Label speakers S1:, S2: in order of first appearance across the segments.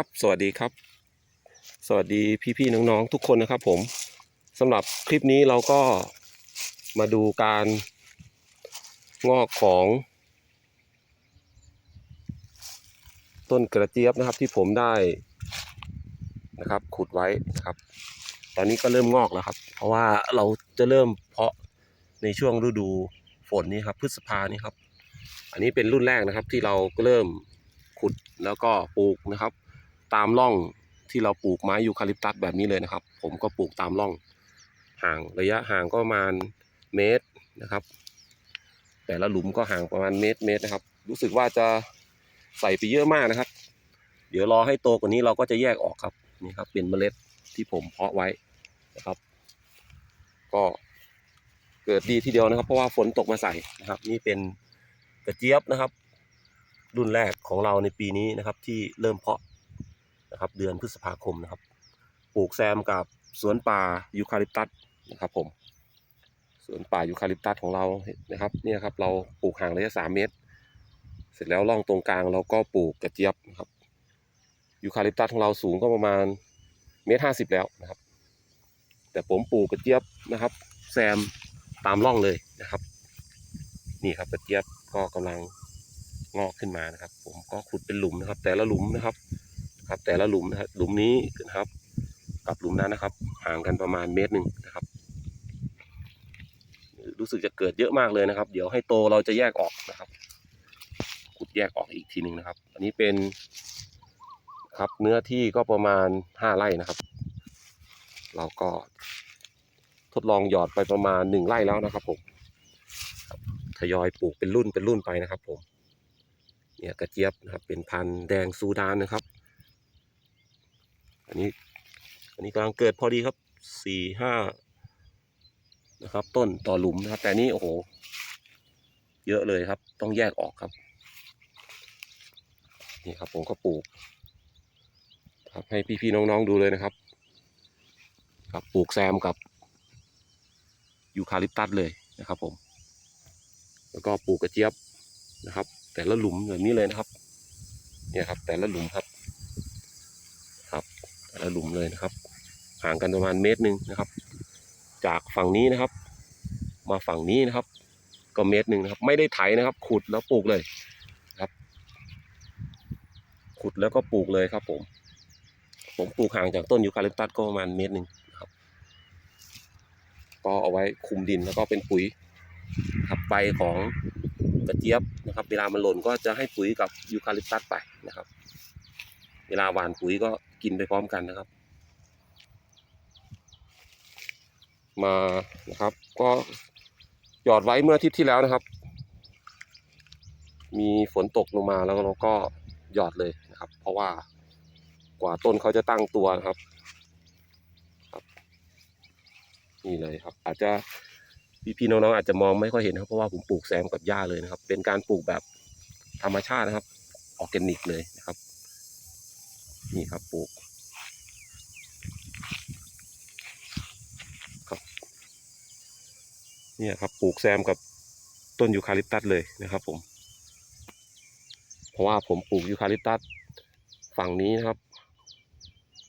S1: ครับ สวัสดีครับ สวัสดีพี่ๆน้องๆทุกคนนะครับ ผมสำหรับคลิปนี้เราก็มาดูการงอกของ ต้นกระเจี๊ยบนะครับที่ผมได้นะครับ ขุดไว้นะครับ ตอนนี้ก็เริ่มงอกแล้วครับ เพราะว่าเราจะเริ่มเพาะในช่วงฤดูฝนนี้ครับพฤษภานี้ครับ อันนี้เป็นรุ่นแรกนะครับที่เราก็เริ่มขุดแล้วก็ปลูกนะครับ ตามร่องที่เราปลูกไม้ยูคาลิปตัสแบบนี้เลยนะครับ ผมก็ปลูกตามร่องห่างระยะห่างก็ประมาณเมตรนะครับ แต่ละหลุมก็ห่างประมาณเมตรเมตรนะครับ รู้สึกว่าจะใส่ไปเยอะมากนะครับ เดี๋ยวรอให้โตกว่านี้เราก็จะแยกออกครับนี่ครับ เป็นเมล็ดที่ผมเพาะไว้นะครับ ก็เกิดดีทีเดียวนะครับ เพราะว่าฝนตกมาใส่นะครับ นี่เป็นกระเจี๊ยบนะครับ รุ่นแรกของเราในปีนี้นะครับ ที่เริ่มเพาะ นะครับ เดือนพฤษภาคมนะครับ ปลูกแซมกับสวนป่ายูคาลิปตัสนะครับ ผม สวนป่ายูคาลิปตัสของเรานะครับ เนี่ยครับ เราปลูกห่างระยะสามเมตร เสร็จแล้วร่องตรงกลางเราก็ปลูกกระเจี๊ยบนะครับยูคาลิปตัสของเราสูงก็ประมาณเมตรห้าสิบแล้วนะครับ แต่ผมปลูกกระเจี๊ยบนะครับ แซมตามร่องเลยนะครับ นี่ครับกระเจี๊ยบก็กำลังงอกขึ้นมานะครับ ผมก็ขุดเป็นหลุมนะครับ แต่ละหลุมนะครับ ครับ แต่ละหลุมนะครับหลุมนี้นะครับ กับหลุมนั้นนะครับ ห่างกันประมาณเมตรหนึ่งนะครับ รู้สึกจะเกิดเยอะมากเลยนะครับ เดี๋ยวให้โตเราจะแยกออกนะครับขุดแยกออกอีกทีหนึ่งนะครับ อันนี้เป็นครับเนื้อที่ก็ประมาณห้าไร่นะครับ เราก็ทดลองหยอดไปประมาณหนึ่งไร่แล้วนะครับผมทยอยปลูกเป็นรุ่นเป็นรุ่นไปนะครับผมเนี่ยกระเจี๊ยบนะครับเป็นพันธุ์แดงซูดานนะครับ นนี้ อันนี้กำลังเกิดพอดีครับสี่ห้านะครับ ต้นต่อหลุมนะครับ แต่นี่โอ้โห เยอะเลยครับ ต้องแยกออกครับ นี่ครับ ผมก็ปลูก ครับให้พี่ๆน้องๆดูเลยนะครับ ครับปลูกแซมกับยูคาลิปตัสเลยนะครับ ผม แล้วก็ปลูกกระเจี๊ยบนะครับ แต่ละหลุมแบบนี้เลยนะครับ เนี่ยครับ แต่ละหลุมครับ แต่ละหลุมเลยนะครับ ห่างกันประมาณเมตรหนึ่งนะครับ จากฝั่งนี้นะครับ มาฝั่งนี้นะครับ ก็เมตรหนึ่งนะครับ ไม่ได้ไถนะครับ ขุดแล้วปลูกเลยครับ ขุดแล้วก็ปลูกเลยครับ ผม ผมปลูกห่างจากต้นยูคาลิปตัสก็ประมาณเมตรหนึ่งครับ ก็เอาไว้คุมดินแล้วก็เป็นปุ๋ยครับใบของกระเจี๊ยบนะครับ เวลามันหล่นก็จะให้ปุ๋ยกับยูคาลิปตัสไปนะครับ เวลาหว่านปุ๋ยก็กินไปพร้อมกันนะครับ มานะครับ ก็หยอดไว้เมื่ออาทิตย์ที่แล้วนะครับ มีฝนตกลงมาแล้วเราก็หยอดเลยนะครับ เพราะว่ากว่าต้นเขาจะตั้งตัวนะครับนี่เลยครับ อาจจะพี่ๆน้องๆอาจจะมองไม่ค่อยเห็นครับเพราะว่าผมปลูกแซมกับหญ้าเลยนะครับ เป็นการปลูกแบบธรรมชาตินะครับ ออร์แกนิกเลยนะครับ นี่ครับปลูกครับเนี่ยครับปลูกแซมกับต้นยูคาลิปตัสเลยนะครับ ผม เพราะว่าผมปลูกยูคาลิปตัสฝั่งนี้นะครับ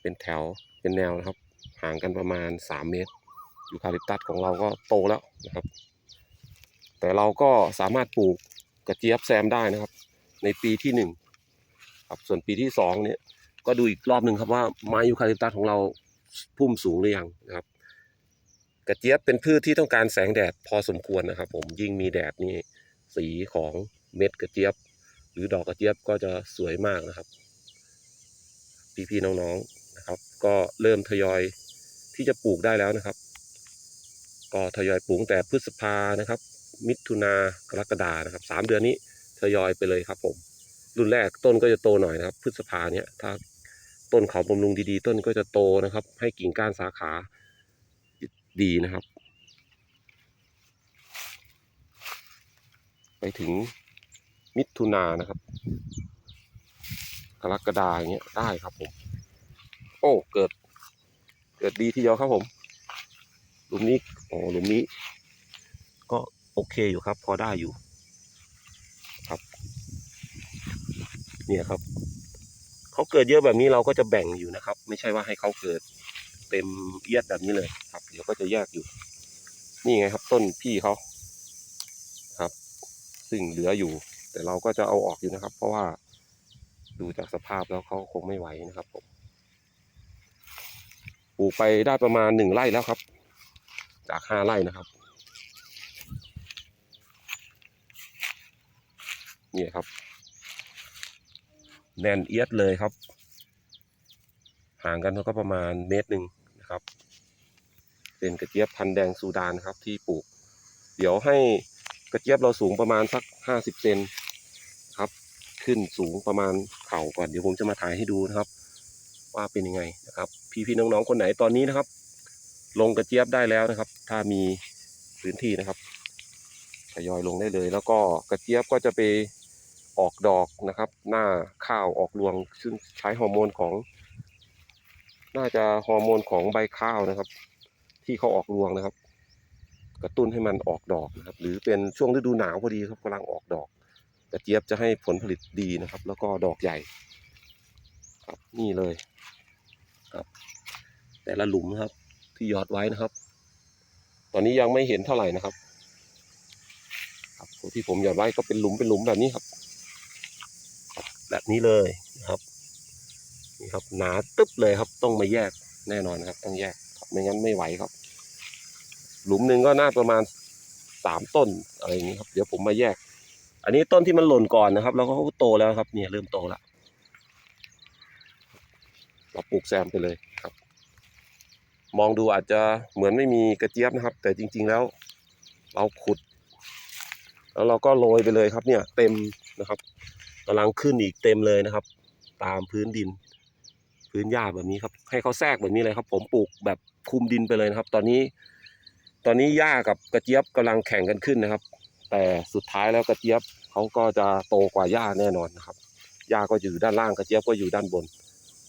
S1: เป็นแถวเป็นแนวนะครับ ห่างกันประมาณสามเมตรยูคาลิปตัสของเราก็โตแล้วนะครับ แต่เราก็สามารถปลูกกระเจี๊ยบแซมได้นะครับ ในปีที่หนึ่งครับส่วนปีที่สองเนี่ย ก็ดูอีกรอบหนึ่งครับว่าไม้ยูคาลิปตัสของเราพุ่มสูงหรือยังนะครับ กระเจี๊ยบเป็นพืชที่ต้องการแสงแดดพอสมควรนะครับ ผมยิ่งมีแดดนี่สีของเม็ดกระเจี๊ยบ หรือดอกกระเจี๊ยบก็จะสวยมากนะครับ พี่ๆน้องๆนะครับ ก็เริ่มทยอยที่จะปลูกได้แล้วนะครับ ก็ทยอยปลูกแต่พฤษภานะครับ มิถุนากรกฎานะครับสามเดือนนี้ทยอยไปเลยครับผม รุ่นแรกต้นก็จะโตหน่อยนะครับ พฤษภาเนี่ยถ้า ต้นเขาบำรุงดีๆ ต้นก็จะโตนะครับ ให้กิ่งก้านสาขาดีนะครับ ไปถึงมิถุนานะครับ กรกฎาอย่างเงี้ยได้ครับผม โอ้เกิด เกิดดีทีเดียวครับผมหลุมนี้โอ้หลุมนี้ ก็โอเคอยู่ครับ พอได้อยู่ครับ เนี่ยครับ เขาเกิดเยอะแบบนี้เราก็จะแบ่งอยู่นะครับ ไม่ใช่ว่าให้เขาเกิดเต็มเอียดแบบนี้เลยครับเดี๋ยวก็จะแยกอยู่ นี่ไงครับ ต้นพี่เขาครับ ซึ่งเหลืออยู่ แต่เราก็จะเอาออกอยู่นะครับ เพราะว่าดูจากสภาพแล้วเขาคงไม่ไหวนะครับผมปลูกไปได้ประมาณหนึ่งไร่แล้วครับ จากห้าไร่นะครับนี่ครับ แน่นเอียดเลยครับ ห่างกันก็ประมาณเมตรหนึ่งนะครับ เป็นกระเจี๊ยบพันธุ์แดงซูดานครับที่ปลูก เดี๋ยวให้กระเจี๊ยบเราสูงประมาณสักห้าสิบเซนครับ ขึ้นสูงประมาณเข่าก่อนเดี๋ยวผมจะมาถ่ายให้ดูนะครับ ว่าเป็นยังไงนะครับ พี่ๆน้องๆคนไหนตอนนี้นะครับ ลงกระเจี๊ยบได้แล้วนะครับ ถ้ามีพื้นที่นะครับทยอยลงได้เลย แล้วก็กระเจี๊ยบก็จะไป ออกดอกนะครับ หน้าข้าวออกรวงซึ่งใช้ฮอร์โมนของ น่าจะฮอร์โมนของใบข้าวนะครับ ที่เขาออกรวงนะครับ กระตุ้นให้มันออกดอกนะครับ หรือเป็นช่วงฤดูหนาวพอดีครับกำลังออกดอกกระเจี๊ยบจะให้ผลผลิตดีนะครับ แล้วก็ดอกใหญ่ ครับนี่เลยครับ แต่ละหลุมนะครับ ที่ยอดไว้นะครับ ตอนนี้ยังไม่เห็นเท่าไหร่นะครับ ครับที่ผมหยอดไว้ก็เป็นหลุมเป็นหลุมแบบนี้ครับ แบบนี้เลยนะครับนี่ครับหนาตึ๊บเลยครับต้องมาแยกแน่นอนครับ ต้องแยกครับไม่งั้นไม่ไหวครับ หลุมหนึ่งก็น่าประมาณสามต้นอะไรอย่างนี้ครับ เดี๋ยวผมมาแยก อันนี้ต้นที่มันหล่นก่อนนะครับ แล้วก็เขาโตแล้วครับ เนี่ยเริ่มโตแล้วเราปลูกแซมไปเลยครับ มองดูอาจจะเหมือนไม่มีกระเจี๊ยบนะครับ แต่จริง ๆแล้ว เราขุด แล้วเราก็โรยไปเลยครับ เนี่ย เต็มนะครับ กำลังขึ้นอีกเต็มเลยนะครับ ตามพื้นดิน พื้นหญ้าแบบนี้ครับ ให้เขาแทรกแบบนี้เลยครับ ผมปลูกแบบคุมดินไปเลยนะครับ ตอนนี้ ตอนนี้หญ้ากับกระเจี๊ยบกำลังแข่งกันขึ้นนะครับ แต่สุดท้ายแล้วกระเจี๊ยบเขาก็จะโตกว่าหญ้าแน่นอนนะครับหญ้าก็อยู่ด้านล่างกระเจี๊ยบก็อยู่ด้านบน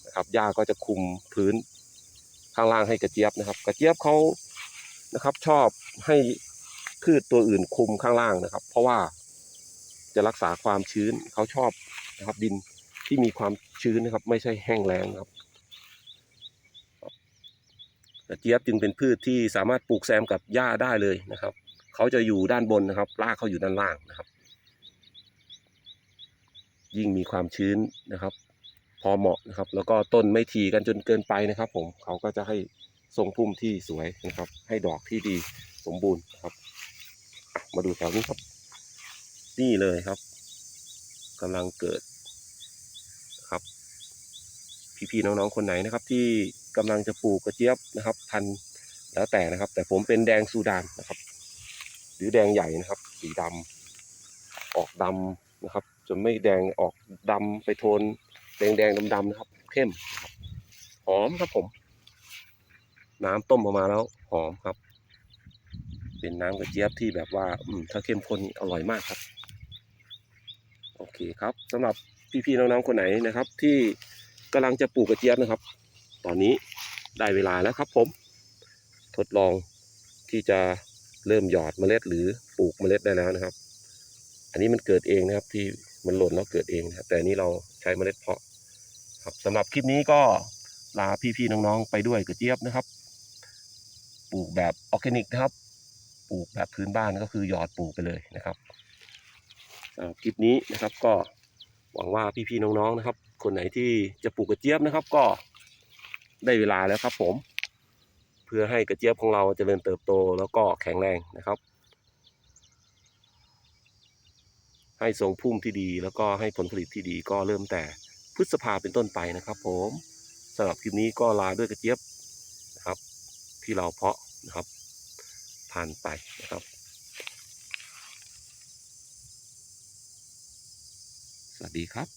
S1: นะครับหญ้าก็จะคุมพื้นข้างล่างให้กระเจี๊ยบนะครับ กระเจี๊ยบเขานะครับ ชอบให้พืชตัวอื่นคุมข้างล่างนะครับ เพราะว่า จะรักษาความชื้นเขาชอบนะครับดินที่มีความชื้นนะครับ ไม่ใช่แห้งแล้งครับกระเจี๊ยบจึงเป็นพืชที่สามารถปลูกแซมกับหญ้าได้เลยนะครับ เขาจะอยู่ด้านบนนะครับรากเขาอยู่ด้านล่างนะครับ ยิ่งมีความชื้นนะครับ พอเหมาะนะครับ แล้วก็ต้นไม่ทีกันจนเกินไปนะครับ ผมเขาก็จะให้ทรงพุ่มที่สวยนะครับ ให้ดอกที่ดีสมบูรณ์ครับ มาดูแถวนี้ครับ นี่เลยครับกำลังเกิดครับ พี่ๆน้องๆคนไหนนะครับ ที่กำลังจะปลูกกระเจี๊ยบนะครับ พันแล้วแต่นะครับ แต่ผมเป็นแดงซูดานนะครับ หรือแดงใหญ่นะครับ สีดำออกดำนะครับจะไม่แดงออกดำไปโทน แดงแดงดำๆนะครับ เข้มหอมครับผม น้ำต้มออกมาแล้วหอมครับ เป็นน้ำกระเจี๊ยบที่แบบว่า อืมถ้าเข้มข้นอร่อยมากครับ โอเคครับสำหรับพี่ๆน้องๆคนไหนนะครับ ที่กำลังจะปลูกกระเจี๊ยบนะครับ ตอนนี้ได้เวลาแล้วครับผม ทดลองที่จะเริ่มหยอดเมล็ดหรือปลูกเมล็ดได้แล้วนะครับ อันนี้มันเกิดเองนะครับที่มันหล่นแล้วเกิดเองนะแต่นี้เราใช้เมล็ดเพาะครับสำหรับคลิปนี้ก็ลาพี่ๆน้องๆ ไปด้วยกระเจี๊ยบนะครับ ปลูกแบบออร์แกนิกนะครับ ปลูกแบบพื้นบ้านก็คือหยอดปลูกไปเลยนะครับ คลิปนี้นะครับก็หวังว่าพี่ๆน้องๆนะครับ คนไหนที่จะปลูกกระเจี๊ยบนะครับก็ได้เวลาแล้วครับ ผม เพื่อให้กระเจี๊ยบของเราจเจริญเติบโตแล้วก็แข็งแรงนะครับ ให้ทรงพุ่มที่ดีแล้วก็ให้ผลผลิตที่ดีก็เริ่มแต่พฤษภาเป็นต้นไปนะครับ ผมสำหรับคลิปนี้ก็ลาด้วยกระเจี๊ยบนะครับ ที่เราเพาะนะครับผ่านไปนะครับ สวัสดีครับ